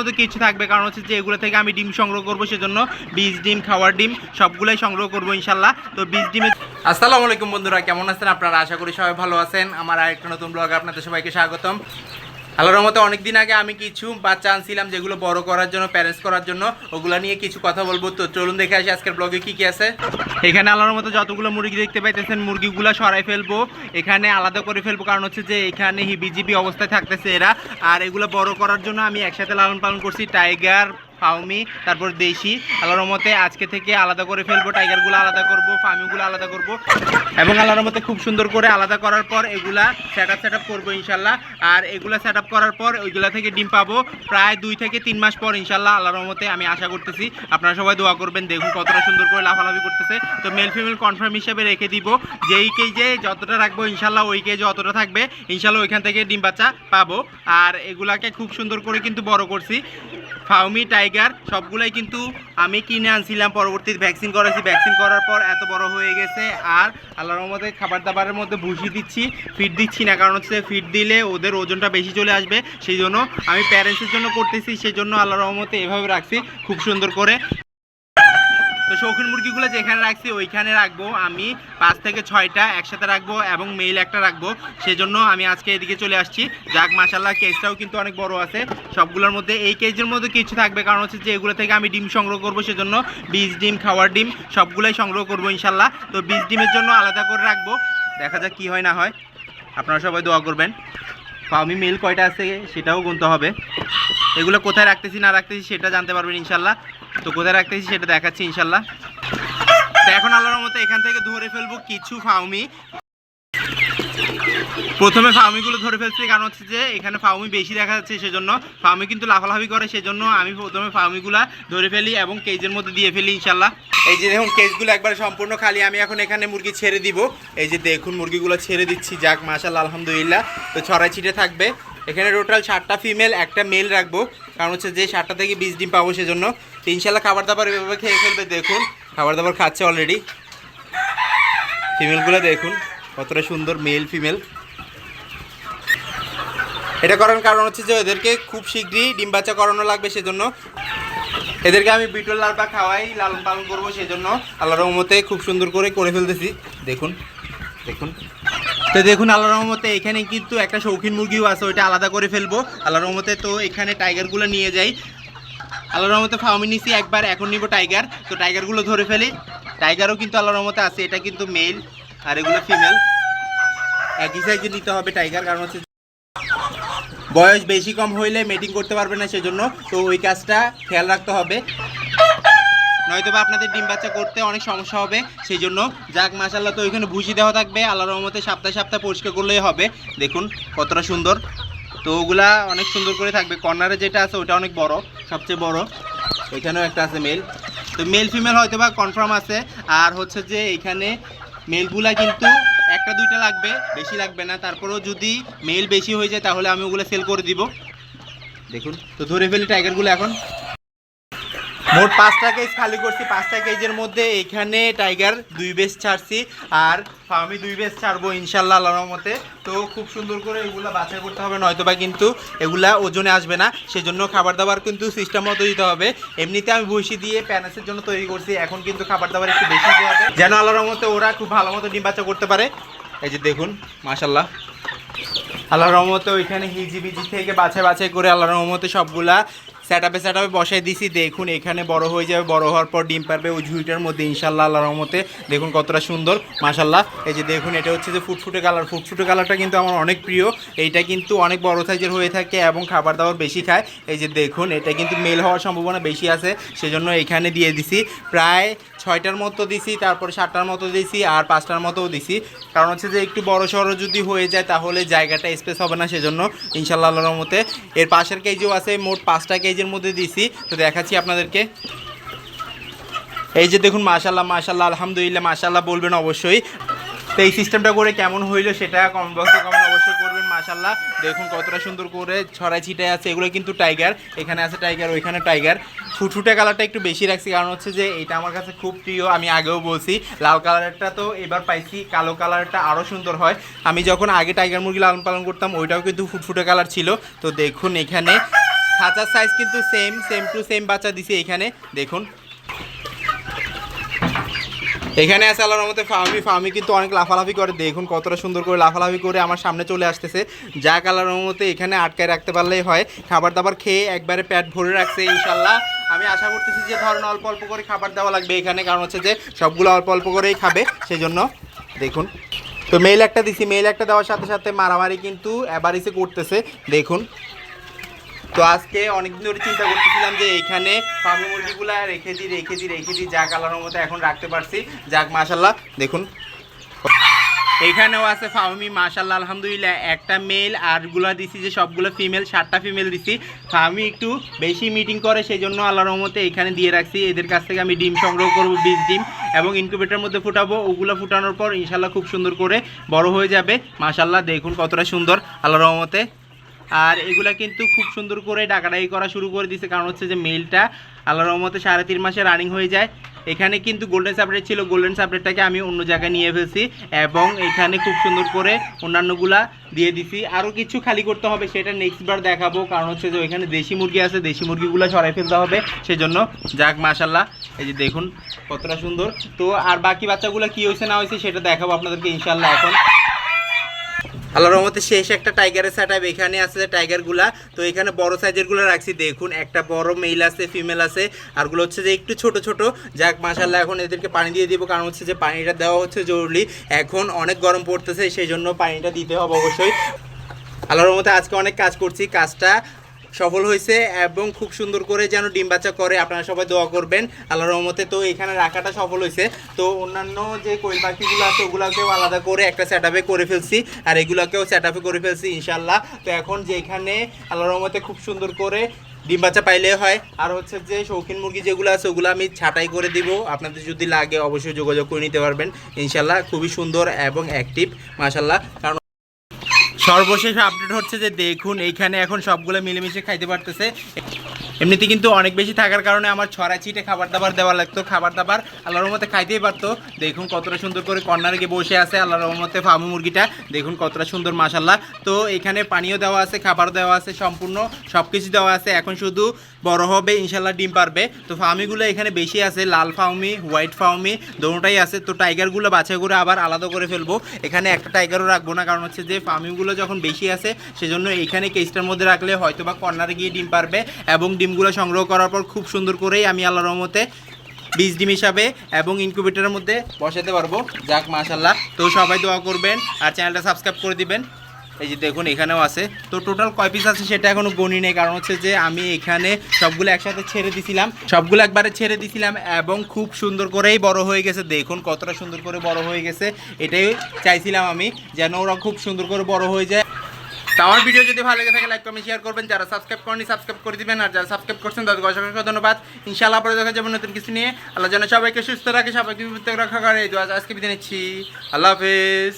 মধ্যে কিছু থাকবে, কারণ হচ্ছে যে এগুলো থেকে আমি ডিম সংগ্রহ করব, সেজন্য বীজ ডিম, খাওয়ার ডিম, সবগুলাই সংগ্রহ করব ইনশাল্লাহ। তো বীজ ডিমে আসসালামু আলাইকুম বন্ধুরা, কেমন আছেন আপনারা? আশা করি সবাই ভালো আছেন। আমার আরেকটা নতুন ব্লগ আপনাদের সবাইকে স্বাগতম। আল্লাহর মতো অনেকদিন আগে আমি কিছু বাচ্চা আনছিলাম যেগুলো বড় করার জন্য প্যারেন্টস করার জন্য। ওগুলো নিয়ে কিছু কথা বলব। তো চলুন দেখে আসি আজকের ব্লগে কি কি আছে। এখানে আল্লাহর মতো যতগুলো মুরগি দেখতে পাইতেছেন, মুরগিগুলো সরাই ফেলব। এখানে আলাদা করে ফেলব, কারণ হচ্ছে যে এখানে হিবিজিবি অবস্থায় থাকতেছে এরা। আর এগুলো বড় করার জন্য আমি একসাথে লালন পালন করছি। টাইগার ফাউমি তারপর দেশি। আল্লাহর মতে আজকে থেকে আলাদা করে ফেলব, টাইগারগুলো আলাদা করব ফার্মিগুলো আলাদা করব। এবং আল্লাহর মতে খুব সুন্দর করে আলাদা করার পর এগুলা সেট আপ সেট আপ করব ইনশাল্লাহ। আর এগুলা সেট আপ করার পর ওইগুলা থেকে ডিম পাবো প্রায় দুই থেকে তিন মাস পর ইনশাল্লাহ আল্লাহর মতে আমি আশা করতেছি। আপনারা সবাই দোয়া করবেন, দেখুন কতটা সুন্দর করে লাফালাফি করতেছে। তো মেল ফিমেল কনফার্ম হিসেবে রেখে দিব, যেই কেজে যতটা রাখব ইনশাল্লাহ ওই কেজে অতটা থাকবে, ইনশাল্লাহ ওইখান থেকে ডিম বাচ্চা পাবো। আর এগুলাকে খুব সুন্দর করে কিন্তু বড় করছি। ফাউমি, টাইগার, সবগুলাই কিন্তু আমি কিনে আনছিলাম পরবর্তী ভ্যাকসিন করেছি। ভ্যাকসিন করার পর এত বড় হয়ে গেছে, আর আল্লাহর রহমতে খাবার দাবারের মধ্যে ভুষি দিচ্ছি ফিট দিচ্ছি না, কারণ হচ্ছে ফিট দিলে ওদের ওজনটা বেশি চলে আসবে। সেই জন্য আমি প্যারেন্টসের জন্য করতেছি সেই জন্য আল্লাহর রহমতে এভাবে রাখছি, খুব সুন্দর করে। তো শৌখিন মুরগিগুলো যেখানে রাখছি, ওইখানে রাখব। আমি পাঁচ থেকে ছয়টা একসাথে রাখব এবং মেল একটা রাখব। সেজন্য আমি আজকে এদিকে চলে আসছি। যাক মাসাল্লাহ কেজটাও কিন্তু অনেক বড় আছে। সবগুলোর মধ্যে এই কেজের মধ্যে কিছু থাকবে। কারণ হচ্ছে যে এগুলো থেকে আমি ডিম সংগ্রহ করব, সেজন্য বীজ, ডিম, খাওয়ার ডিম সবগুলোই সংগ্রহ করব ইনশাল্লাহ তো বীজ, ডিমের জন্য আলাদা করে রাখব। দেখা যাক কি হয় না হয়। আপনারা সবাই দোয়া করবেন। আমি মেল কয়টা আছে সেটাও গুনতে হবে। এগুলো কোথায় রাখতেছি, না রাখতেছি সেটা জানতে পারবেন ইনশাল্লাহ তো কোথায় রাখতেছি সেটা দেখাচ্ছি ইনশাল্লাহ। তো এখন আল্লাহর মতো এখান থেকে ধরে ফেলব কিছু ফাউমি। প্রথমে ফাউমিগুলো ধরে ফেলছি, কারণ হচ্ছে যে এখানে ফাউমি বেশি দেখা যাচ্ছে সেজন্য। ফাউমি কিন্তু লাফালাফি করে, সেজন্য আমি প্রথমে ফাউমিগুলা ধরে ফেলি এবং কেজের মধ্যে দিয়ে ফেলি ইনশাল্লাহ। এই যে দেখুন কেজগুলো একবার সম্পূর্ণ খালি, আমি এখন এখানে মুরগি ছেড়ে দিব। এই যে দেখুন, মুরগিগুলো ছেড়ে দিচ্ছি, যাক মাশাল্লাহ আলহামদুলিল্লাহ। তো ছড়াই ছিটে থাকবে। এখানে টোটাল ষাটটা ফিমেল একটা মেল রাখব। কারণ হচ্ছে যে ষাটটা থেকে বিশ ডিম পাবো সেজন্য। ইনশাল্লাহ খাবার দাবার এভাবে খেয়ে ফেলবে, দেখুন। খাবার দাবার খাচ্ছে অলরেডি ফিমেলগুলো দেখুন, কতটা সুন্দর মেল ফিমেল এটা করার কারণ হচ্ছে যে এদেরকে খুব শীঘ্রই ডিম বাচ্চা করানো লাগবে সেজন্য। এদেরকে আমি বিটল লার্ভা খাওয়াই, লালন পালন করব সেজন্য। আল্লাহর রহমতে খুব সুন্দর করে করে ফেলতেছি। দেখুন দেখুন। তো দেখুন আল্লাহ রহমতে এখানে কিন্তু একটা শৌখিন মুরগিও আছে, ওইটা আলাদা করে ফেলব। আল্লাহ রহমতে তো এখানে টাইগারগুলো নিয়ে যাই। আল্লাহ রহমতে ফার্মি নিছি, একবার এখন নিব টাইগার। তো টাইগারগুলো ধরে ফেলি। টাইগারও কিন্তু আল্লাহ রহমতে আছে, এটা কিন্তু মেল আর এগুলো ফিমেল একই সাইজে নিতে হবে টাইগার, কারণ হচ্ছে বয়স বেশি কম হইলে মেটিং করতে পারবে না সেজন্য। তো ওই কাজটা খেয়াল রাখতে হবে। নয়তো বা আপনাদের ডিম বাচ্চা করতে অনেক সমস্যা হবে সেই জন্য যাক মাসাল্লাহ তো ওইখানে ভুসি দেওয়া থাকবে, আল্লাহর রহমতে সপ্তাহে সপ্তাহে পরিষ্কার করলেই হবে। দেখুন কতটা সুন্দর। তো ওগুলা অনেক সুন্দর করে থাকবে। কর্নারে যেটা আছে, ওটা অনেক বড়, সবচেয়ে বড়। এখানেও একটা আছে মেল তো মেল ফিমেল হয়তো বা কনফার্ম আছে। আর হচ্ছে যে এখানে মেলগুলা কিন্তু একটা, দুইটা লাগবে, বেশি লাগবে না। তারপরেও যদি মেল বেশি হয়ে যায়, তাহলে আমি ওগুলো সেল করে দিব। দেখুন, তো ধরে ফেলি টাইগারগুলো এখন। মোট পাঁচটা কেজ খালি করছি, পাঁচটা কেজের মধ্যে এখানে টাইগার দুই বেস ছাড়ছি আর আমি দুই বেস ছাড়বো ইনশাল্লাহ আল্লাহর মতে তো খুব সুন্দর করে এগুলা বাছাই করতে হবে নয়তো বা কিন্তু এগুলা ওজনে আসবে না, সেজন্য খাবার দাবার কিন্তু সিস্টেম মতো দিতে হবে। এমনিতে আমি ভুসি দিয়ে প্যানেসের জন্য তৈরি করছি, এখন কিন্তু খাবার দাবার একটু বেশি দিতে হবে যেন আল্লাহর মতে ওরা খুব ভালো মতো ডিম বাচ্চা করতে পারে। এই যে দেখুন মাশাল্লাহ আল্লাহর রহমতে ওইখানে হিজি বিজি থেকে বাছাই বাছাই করে আল্লাহর রহমতে সবগুলা সেট আপে সেট আপে বসাই দিছি। দেখুন, এখানে বড় হয়ে যাবে, বড় হওয়ার পর ডিম পারবে ওই ঝুড়িটার মধ্যে ইনশাল্লাহ আল্লাহর রহমতে। দেখুন কতটা সুন্দর মাশাল্লাহ এই যে দেখুন, এটা হচ্ছে যে ফুটফুটে কালার। ফুটফুটে কালারটা কিন্তু আমার অনেক প্রিয়। এইটা কিন্তু অনেক বড় সাইজের হয়ে থাকে এবং খাবার দাবার বেশি খায়। এই যে দেখুন, এটা কিন্তু মেল হওয়ার সম্ভাবনা বেশি আছে। সেজন্য এখানে দিয়ে দিছি। প্রায় ছয়টার মতো দিছি, তারপরে সাতটার মতো দিছি আর পাঁচটার মতোও দিছি। কারণ হচ্ছে যে একটু বড় সড়ো যদি হয়ে যায় তাহলে জায়গাটা স্পেস হবে না সেজন্য ইনশাল্লাহ আল্লাহর মতে এর পাশের কেজিও আছে, মোট পাঁচটা কেজির মধ্যে দিছি। তো দেখাচ্ছি আপনাদেরকে। এই যে দেখুন মাশাল্লাহ মাশাল্লাহ আলহামদুলিল্লাহ মাশাল্লাহ বলবেন অবশ্যই। তো এই সিস্টেমটা করে কেমন হইল সেটা কমেন্ট বক্সে কমেন্ট মাশাল্লাহ দেখুন কতটা সুন্দর করে ছড়াই ছিটাই আছে। এগুলো কিন্তু টাইগার। এখানে আছে টাইগার, ওইখানে টাইগার। ফুটফুটে কালারটা একটু বেশি রাখছি, কারণ হচ্ছে যে এটা আমার কাছে খুব প্রিয়, আমি আগেও বলছি। লাল কালারটা তো এবার পাইছি, কালো কালারটা আরও সুন্দর হয়। আমি যখন আগে টাইগার মুরগি লালন পালন করতাম, ওইটাও কিন্তু ফুটফুটে কালার ছিল। তো দেখুন এখানে খাঁচার সাইজ কিন্তু সেম সেম টু সেম বাচ্চা দিছে এখানে। দেখুন এখানে আছে আল্লাহর মধ্যে ফার্মি ফার্মি কিন্তু অনেক লাফালাফি করে। দেখুন কতটা সুন্দর করে লাফালাফি করে আমার সামনে চলে আসতেছে। যা কালার মধ্যে এখানে আটকায় রাখতে পারলেই হয়। খাবার দাবার খেয়ে একবারে পেট ভরে রাখছে ইনশাল্লাহ আমি আশা করতেছি যে ধরেন অল্প অল্প করে খাবার দেওয়া লাগবে এখানে। কারণ হচ্ছে যে সবগুলো অল্প অল্প করেই খাবে সেই জন্য দেখুন। তো মেইল একটা দিছি। মেইল একটা দেওয়ার সাথে সাথে মারামারি কিন্তু এবারিসে করতেছে। দেখুন। তো আজকে অনেকদিন ধরে চিন্তা করতেছিলাম যে এখানে ফার্মি মুরগিগুলো রেখে দিই রেখে দিই রেখে দিই, যা কালারের মতো এখন রাখতে পারছি। যাক মাশাল্লাহ দেখুন। এখানেও আছে ফাহমি মাশাল্লাহ আলহামদুলিল্লাহ। একটা মেল আরগুলা দিছি যে সবগুলো ফিমেল সাতটা ফিমেল দিছি। ফাহমি একটু বেশি মিটিং করে সেই জন্য আল্লাহ রহমতে এখানে দিয়ে রাখছি। এদের কাছ থেকে আমি ডিম সংগ্রহ করব, বীজ ডিম, এবং ইনকিউবেটার মধ্যে ফুটাবো। ওগুলো ফুটানোর পর ইনশাল্লাহ খুব সুন্দর করে বড় হয়ে যাবে। মাশাল্লাহ দেখুন কতটা সুন্দর। আল্লাহ রহমতে আর এগুলা কিন্তু খুব সুন্দর করে ডাকাডাকি করা শুরু করে দিছে কারণ হচ্ছে যে মেলটা আল্লাহ রহমতে সাড়ে তিন মাসে রানিং হয়ে যায়। এখানে কিন্তু গোল্ডেন সাবরেট ছিল গোল্ডেন সাবরেটটাকে আমি অন্য জায়গায় নিয়ে ফেলছি এবং এখানে খুব সুন্দর করে অন্যান্যগুলা দিয়ে দিছি। আরও কিছু খালি করতে হবে, সেটা নেক্সট বার দেখাবো। কারণ হচ্ছে যে ওইখানে দেশি মুরগি আছে, দেশি মুরগিগুলো সরাই ফেলতে হবে। সেজন্য যাক মাশাল্লাহ এই যে দেখুন, কতটা সুন্দর। তো আর বাকি বাচ্চাগুলো কি হয়েছে না হয়েছে সেটা দেখাবো আপনাদেরকে ইনশাল্লাহ এখন। আল্লাহর রহমতে শেষ একটা টাইগারের সেট এখানে আছে টাইগারগুলা তো এখানে বড় সাইজেরগুলো রাখছি। দেখুন, একটা বড় মেল আছে ফিমেল আছে। আরগুলো হচ্ছে যে একটু ছোট ছোট। যাক মাসাল্লাহ এখন এদেরকে পানি দিয়ে দিব। কারণ হচ্ছে যে পানিটা দেওয়া হচ্ছে জরুরি। এখন অনেক গরম পড়তেছে, সেই জন্য পানিটা দিতে হবে অবশ্যই। আল্লাহর রহমতে আজকে অনেক কাজ করছি। কাজটা সফল হয়েছে এবং খুব সুন্দর করে যেন ডিম বাচ্চা করে, আপনারা সবাই দোয়া করবেন। আল্লাহর রহমতে তো এখানে রাখাটা সফল হয়েছে। তো অন্যান্য যে কোয়েল পাখিগুলো আছে, ওগুলোকেও আলাদা করে একটা সেট করে ফেলছি। আর এগুলোকেও সেট করে ফেলছি ইনশাল্লাহ তো এখন যে এখানে আল্লাহর রহমতে খুব সুন্দর করে ডিম বাচ্চা পাইলে হয়, আর হচ্ছে যে শৌখিন মুরগি যেগুলো আছে, ওগুলো আমি ছাঁটাই করে দিব। আপনাদের যদি লাগে, অবশ্যই যোগাযোগ করে নিতে পারবেন। ইনশাল্লাহ খুবই সুন্দর এবং অ্যাক্টিভ মাশাল্লাহ কারণ সর্বশেষ আপডেট হচ্ছে যে দেখুন, এইখানে এখন সবগুলো মিলেমিশে খাইতে পারতেছে। এমনিতে কিন্তু অনেক বেশি থাকার কারণে আমার ছড়া ছিটে খাবার দাবার দেওয়া লাগতো খাবার দাবার আল্লাহর মতে খাইতেই পারতো। দেখুন কতটা সুন্দর করে কর্নারে গিয়ে বসে আছে আল্লাহর মতে ফার্মু মুরগিটা। দেখুন কতটা সুন্দর মাসাল্লাহ তো এখানে পানীয় দেওয়া আছে খাবার দেওয়া আছে, সম্পূর্ণ সব কিছু দেওয়া আছে। এখন শুধু বড় হবে, ইনশাল্লাহ ডিম পারবে। তো ফার্মিগুলো এখানে বেশি আছে, লাল ফার্মি, হোয়াইট ফার্মি, দোনোটাই আছে। তো টাইগারগুলো বাছাই করে আবার আলাদা করে ফেলব। এখানে একটা টাইগারও রাখব না, কারণ হচ্ছে যে ফার্মিগুলো যখন বেশি আছে, সেজন্য এখানে কেসটার মধ্যে রাখলে হয়তো বা কর্নারে গিয়ে ডিম পারবে এবং ডিমগুলো সংগ্রহ করার পর খুব সুন্দর করেই আমি আল্লাহ রহমতে বীজ ডিম হিসাবে এবং ইনকিউবেটরের মধ্যে বসাতে পারব। যাক মাশাল্লাহ তো সবাই দোয়া করবেন আর চ্যানেলটা সাবস্ক্রাইব করে দিবেন। এই যে দেখুন, এখানেও আছে। তো টোটাল কয় পিস আছে সেটা এখনও গণি নেই, কারণ হচ্ছে যে আমি এখানে সবগুলো একসাথে ছেড়ে দিছিলাম। সবগুলো একবারে ছেড়ে দিছিলাম এবং খুব সুন্দর করেই বড় হয়ে গেছে। দেখুন, কতটা সুন্দর করে বড় হয়ে গেছে। এটাই চাইছিলাম আমি, যেন ওরা খুব সুন্দর করে বড় হয়ে যায়। তো আমার ভিডিও যদি ভালো লেগে থাকে লাইক কমেন্ট শেয়ার করবেন। যারা সাবস্ক্রাইব করেনি সাবস্ক্রাইব করে দিবেন। আর যারা সাবস্ক্রাইব করছেন, তাদেরকে অসংখ্য ধন্যবাদ। ইনশাআল্লাহ পরে দেখা যাবে নতুন কিছু নিয়ে। আল্লাহ যেন সবাইকে সুস্থ রাখে, সবাইকে বিপদ রক্ষা করে। আজকে বিদায় নিচ্ছি। আল্লাহ হাফেজ।